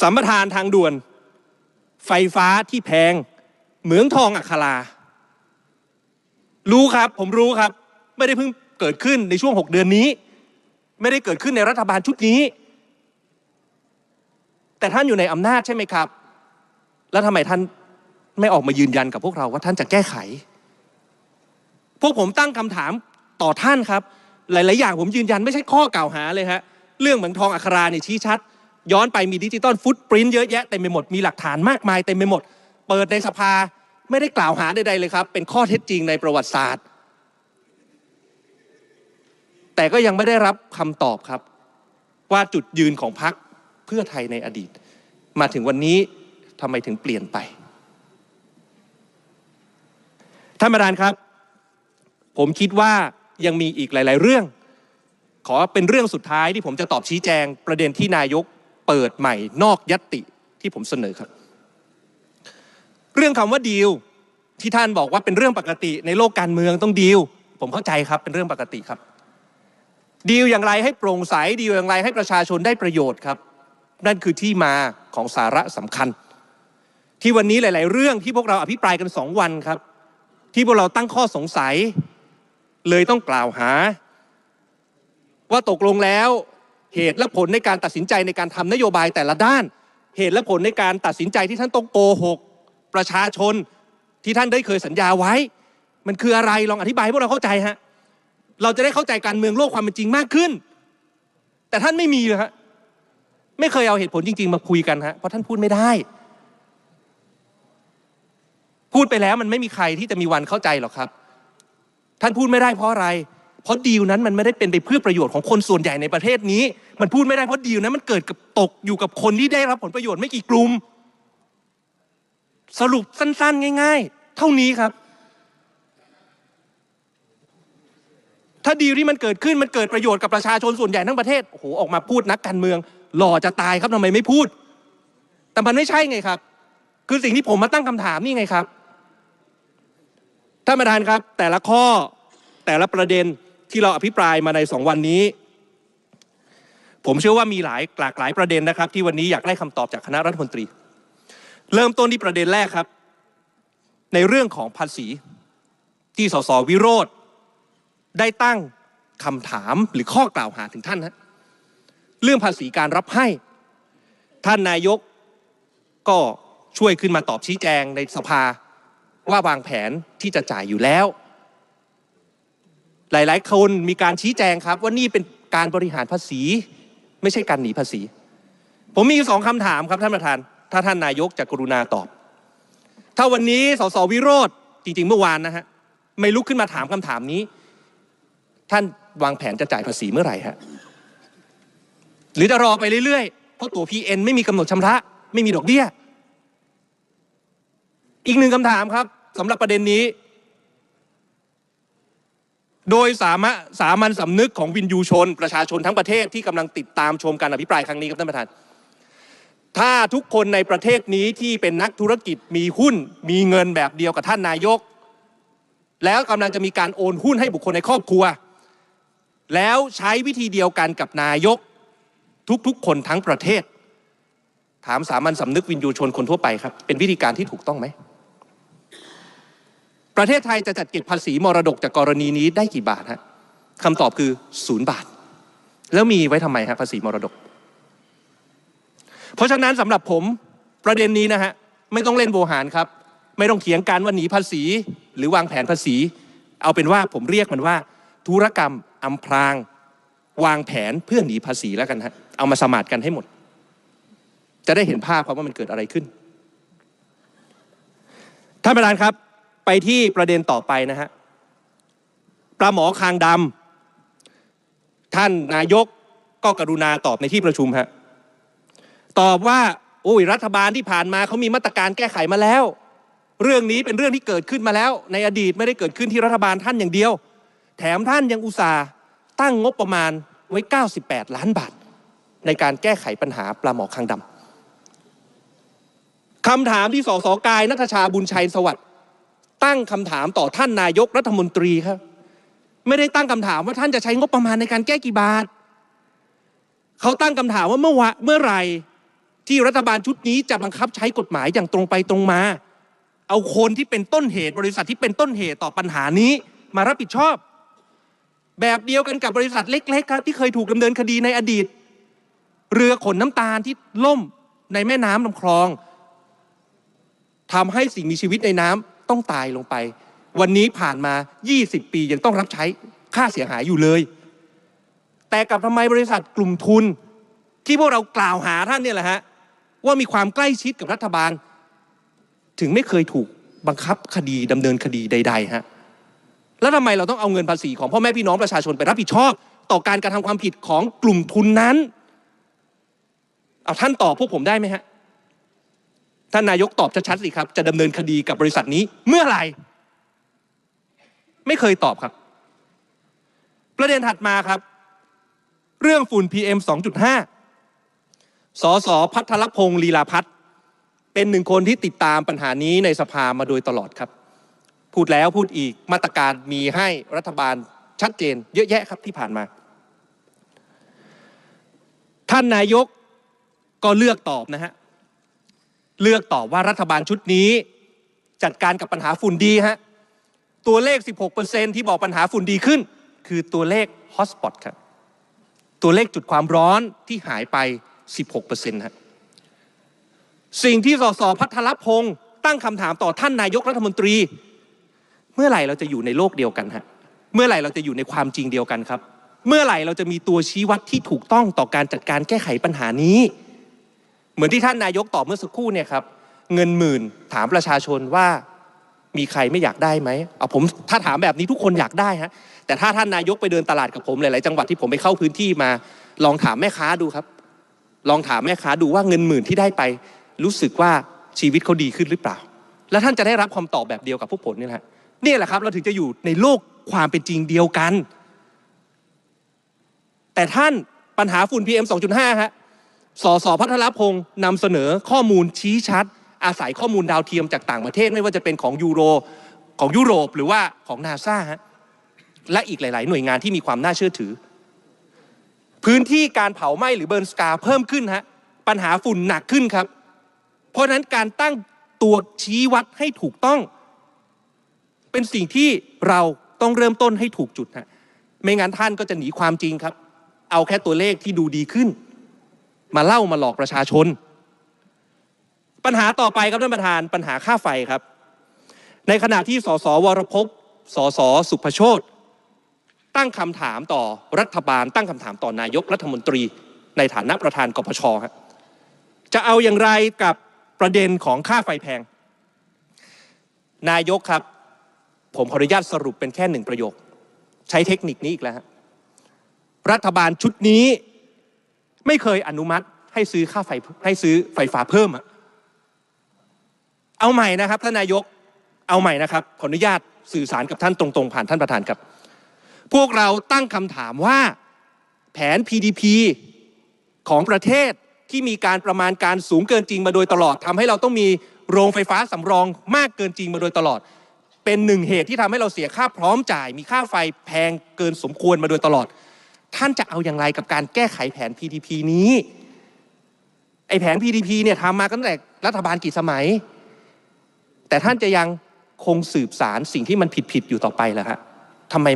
สัมปทานทางด่วน ไฟฟ้าที่แพง เหมืองทองอัครา รู้ครับ ผมรู้ครับ ไม่ได้เพิ่งเกิดขึ้นในช่วง 6 เดือนนี้ ไม่ได้เกิดขึ้นในรัฐบาลชุดนี้ แต่ท่านอยู่ในอำนาจใช่ไหมครับ แล้วทำไมท่านไม่ออกมายืนยันกับพวกเราว่าท่านจะแก้ไข พวกผมตั้งคำถามต่อท่านครับ หลาย ๆ อย่างผมยืนยันไม่ใช่ข้อกล่าวหาเลยฮะเรื่องเหมืองทองอัคราเนี่ยชี้ชัด ย้อนไปมีดิจิตอลฟุตปรินต์เยอะแยะเต็มไปหมดมีหลักฐานมากมายเต็มไปหมด เปิดในสภาไม่ได้กล่าวหาใดๆเลยครับ เป็นข้อเท็จจริงในประวัติศาสตร์ แต่ก็ยังไม่ได้รับคำตอบครับ ว่าจุดยืนของพรรคเพื่อไทยในอดีต มาถึงวันนี้ทำไมถึงเปลี่ยนไปท่านประธานครับ ผมคิดว่ายังมีอีกหลาย ๆ เรื่อง ขอเป็นเรื่องสุดท้ายที่ผมจะตอบชี้แจงประเด็นที่นายก เปิดใหม่นอกยัตติที่ผมเสนอครับ เรื่องคำว่าดีลที่ท่านบอกว่าเป็นเรื่องปกติ ในโลกการเมืองต้องดีลผมเข้าใจครับเป็นเรื่องปกติครับ ดีลอย่างไรให้โปร่งใสดีลอย่างไรให้ประชาชนได้ประโยชน์ครับ นั่นคือที่มาของสาระสำคัญ ที่วันนี้หลาย ๆ เรื่องที่พวกเราอภิปรายกันสองวันครับ ที่พวกเราตั้งข้อสงสัย เลยต้องกล่าวหา ว่าตกลงแล้ว เหตุและผลในการตัดสินใจในการทำนโยบายแต่ละด้าน เหตุและผลในการตัดสินใจที่ท่านต้องโกหก ประชาชนที่ท่านได้เคยสัญญาไว้ มันคืออะไรลองอธิบายให้พวกเราเข้าใจฮะเราจะได้เข้าใจการเมืองโลกความเป็นจริงมากขึ้น แต่ท่านไม่มีเลยฮะไม่เคยเอาเหตุผลจริง ๆ มาคุยกันฮะเพราะท่านพูดไม่ได้ พูดไปแล้วมันไม่มีใครที่จะมีวันเข้าใจหรอกครับ ท่านพูดไม่ได้เพราะอะไร เพราะดีลนั้นมันไม่ได้เป็นไปเพื่อประโยชน์ของคนส่วนใหญ่ในประเทศนี้ มันพูดไม่ได้เพราะดีลนั้นมันเกิดกับตกอยู่กับคนที่ได้รับผลประโยชน์ไม่กี่กลุ่ม สรุปสั้นๆ ง่าย ๆ เท่านี้ครับ ถ้าดีลที่มันเกิดขึ้นมันเกิดประโยชน์กับประชาชนส่วนใหญ่ทั้งประเทศโอ้โหออกมาพูดนักการเมือง หล่อจะตายครับทำไมไม่พูด แต่มันไม่ใช่ไงครับ คือสิ่งที่ผมมาตั้งคำถามนี่ไงครับท่านประธานครับ แต่ละข้อแต่ละประเด็น ที่เราอภิปรายมาในสองวันนี้ ผมเชื่อว่ามีหลายหลากหลายประเด็นนะครับ ที่วันนี้อยากได้คำตอบจากคณะรัฐมนตรี เริ่มต้นที่ประเด็นแรกครับ ในเรื่องของภาษี ที่สสวิโรธได้ตั้งคำถามหรือข้อกล่าวหาถึงท่านนะเรื่องภาษีการรับให้ ท่านนายกก็ช่วยขึ้นมาตอบชี้แจงในสภาว่าวางแผนที่จะจ่ายอยู่แล้ว หลาย ๆ คนมีการชี้แจงครับ ว่านี่เป็นการบริหารภาษี ไม่ใช่การหนีภาษี ผมมีสองคำถามครับท่านประธาน ถ้าท่านนายกจะกรุณาตอบ ถ้าวันนี้สสวิโรธจริง ๆ เมื่อวานนะฮะไม่ลุกขึ้นมาถามคำถามนี้ ท่านวางแผนจะจ่ายภาษีเมื่อไหร่ฮะหรือจะรอไปเรื่อย ๆ เพราะตัว PN ไม่มีกำหนดชำระ ไม่มีดอกเบี้ย อีกหนึ่งคำถามครับสำหรับประเด็นนี้ โดยสามะสามัญสำนึกของวินยูชน ประชาชนทั้งประเทศที่กำลังติดตามชมการอภิปรายครั้งนี้ครับท่านประธาน ถ้าทุกคนในประเทศนี้ที่เป็นนักธุรกิจมีหุ้น มีเงินแบบเดียวกับท่านนายก แล้วกำลังจะมีการโอนหุ้นให้บุคคลในครอบครัว แล้วใช้วิธีเดียวกันกับนายก ทุกๆ คนทั้งประเทศ ถามสามัญสำนึกวินยูชนคนทั่วไปครับ เป็นวิธีการที่ถูกต้องไหม ประเทศไทยจะจัดเก็บภาษีมรดกจากกรณีนี้ได้กี่บาทฮะคำตอบคือศูนย์บาท แล้วมีไว้ทำไมฮะภาษีมรดก เพราะฉะนั้นสำหรับผมประเด็นนี้นะฮะไม่ต้องเล่นโบหารครับ ไม่ต้องเถียงกันว่าหนีภาษี หรือวางแผนภาษี เอาเป็นว่าผมเรียกมันว่า ธุรกรรมอำพราง วางแผนเพื่อหนีภาษีแล้วกันฮะเอามาสมาดกันให้หมด จะได้เห็นภาพครับว่ามันเกิดอะไรขึ้นท่านประธานครับ ไปที่ประเด็นต่อไปนะฮะปลาหมอคางดำท่านนายกก็กรุณาตอบในที่ประชุมฮะตอบว่าโอ้ยรัฐบาลที่ผ่านมาเขามีมาตรการแก้ไขมาแล้ว เรื่องนี้เป็นเรื่องที่เกิดขึ้นมาแล้ว ในอดีตไม่ได้เกิดขึ้นที่รัฐบาลท่านอย่างเดียว แถมท่านยังอุตส่าห์ตั้งงบประมาณไว้ 98 ล้านบาท ในการแก้ไขปัญหาปลาหมอคางดำคำถามที่สสกายนัทชาบุญชัยสวัสดิ์ ตั้งคำถามต่อท่านนายกรัฐมนตรีครับ ไม่ได้ตั้งคำถามว่าท่านจะใช้งบประมาณในการแก้กี่บาทเขาตั้งคำถามว่าเมื่อวะเมื่อไหร่ที่รัฐบาลชุดนี้จะบังคับใช้กฎหมายอย่างตรงไปตรงมา เอาคนที่เป็นต้นเหตุบริษัทที่เป็นต้นเหตุต่อปัญหานี้มารับผิดชอบ แบบเดียวกันกับบริษัทเล็กๆครับที่เคยถูกดำเนินคดีในอดีต เรือขนน้ำตาลที่ล่มในแม่น้ำลำคลองทำให้สิ่งมีชีวิตในน้ำ ต้องตายลงไป วันนี้ผ่านมา 20 ปียังต้องรับใช้ค่าเสียหายอยู่เลย แต่กับทำไมบริษัทกลุ่มทุน ที่พวกเรากล่าวหาท่านเนี่ยแหละฮะว่ามีความใกล้ชิดกับรัฐบาล ถึงไม่เคยถูกบังคับคดีดำเนินคดีใดๆฮะแล้วทำไมเราต้องเอาเงินภาษีของพ่อแม่พี่น้องประชาชนไปรับผิดชอบ ต่อการกระทำความผิดของกลุ่มทุนนั้น เอาท่านตอบพวกผมได้ไหมฮะ ท่านนายกตอบชัดๆสิครับ จะดำเนินคดีกับบริษัทนี้เมื่อไหร่ ไม่เคยตอบครับ ประเด็นถัดมาครับ เรื่องฝุ่น PM 2.5 สสพัทรพงศ์ลีลาพัฒน์เป็นหนึ่งคนที่ติดตามปัญหานี้ในสภามาโดยตลอดครับ พูดแล้วพูดอีกมาตรการมีให้รัฐบาลชัดเจน เยอะแยะครับที่ผ่านมา ท่านนายกก็เลือกตอบนะฮะ เลือกตอบว่ารัฐบาลชุดนี้จัดการกับปัญหาฝุ่นดีฮะตัวเลข 16%ที่บอกปัญหาฝุ่นดีขึ้น คือตัวเลขฮอสปอตครับตัวเลขจุดความร้อนที่หายไป 16%ฮะสิ่งที่สสพัทรพงศ์ตั้งคำถามต่อท่านนายกรัฐมนตรี เมื่อไหร่เราจะอยู่ในโลกเดียวกันฮะเมื่อไหร่เราจะอยู่ในความจริงเดียวกันครับ เมื่อไหร่เราจะมีตัวชี้วัดที่ถูกต้องต่อการจัดการแก้ไขปัญหานี้ เหมือนที่ท่านนายกตอบเมื่อสักครู่เนี่ยครับเงินหมื่นถามประชาชนว่ามีใครไม่อยากได้ไหมเอาผมถ้าถามแบบนี้ทุกคนอยากได้ฮะแต่ถ้าท่านนายกไปเดินตลาดกับผมหลาย ๆ จังหวัดที่ผมไปเข้าพื้นที่มา ลองถามแม่ค้าดูครับ ลองถามแม่ค้าดูว่าเงินหมื่นที่ได้ไป รู้สึกว่าชีวิตเขาดีขึ้นหรือเปล่า แล้วท่านจะได้รับคำตอบแบบเดียวกับพวกผมนี่แหละนี่แหละครับเราถึงจะอยู่ในโลกความเป็นจริงเดียวกัน แต่ท่านปัญหาฝุ่น PM 2.5ฮะ สสพัทรพงศ์นำเสนอข้อมูลชี้ชัด อาศัยข้อมูลดาวเทียมจากต่างประเทศไม่ว่าจะเป็นของยูโรของยุโรปหรือว่าของนาซาฮะและอีกหลาย ๆ หน่วยงานที่มีความน่าเชื่อถือ พื้นที่การเผาไหม้หรือเบิร์นสกาเพิ่มขึ้นฮะปัญหาฝุ่นหนักขึ้นครับ เพราะฉะนั้นการตั้งตัวชี้วัดให้ถูกต้อง เป็นสิ่งที่เราต้องเริ่มต้นให้ถูกจุดฮะไม่งั้นท่านก็จะหนีความจริงครับ เอาแค่ตัวเลขที่ดูดีขึ้น มาเล่ามาหลอกประชาชน ปัญหาต่อไปครับท่านประธานปัญหาค่าไฟครับ ในขณะที่สสวรพพสสสุภโชตตั้งคำถามต่อรัฐบาล ตั้งคำถามต่อนายกรัฐมนตรี ในฐานะประธานกปชครับจะเอาอย่างไรกับประเด็นของค่าไฟแพง นายกครับ ผมขออนุญาตสรุปเป็นแค่หนึ่งประโยค ใช้เทคนิคนี้อีกแล้วรัฐบาลชุดนี้ ไม่เคยอนุมัติให้ซื้อค่าไฟให้ซื้อไฟฟ้าเพิ่มอะเอาใหม่นะครับท่านนายกเอาใหม่นะครับ ขออนุญาตสื่อสารกับท่านตรงๆ ผ่านท่านประธานครับ พวกเราตั้งคำถามว่าแผน PDP ของประเทศที่มีการประมาณการสูงเกินจริงมาโดยตลอดทำให้เราต้องมีโรงไฟฟ้าสำรองมากเกินจริงมาโดยตลอด เป็นหนึ่งเหตุที่ทำให้เราเสียค่าพร้อมจ่าย มีค่าไฟแพงเกินสมควรมาโดยตลอด ท่านจะเอาอย่างไรกับการแก้ไขแผน PDP นี้ไอแผน PDP เนี่ยทำมาตั้งแต่รัฐบาลกี่สมัย แต่ท่านจะยังคงสืบสารสิ่งที่มันผิดๆอยู่ต่อไปเหรอฮะทำไม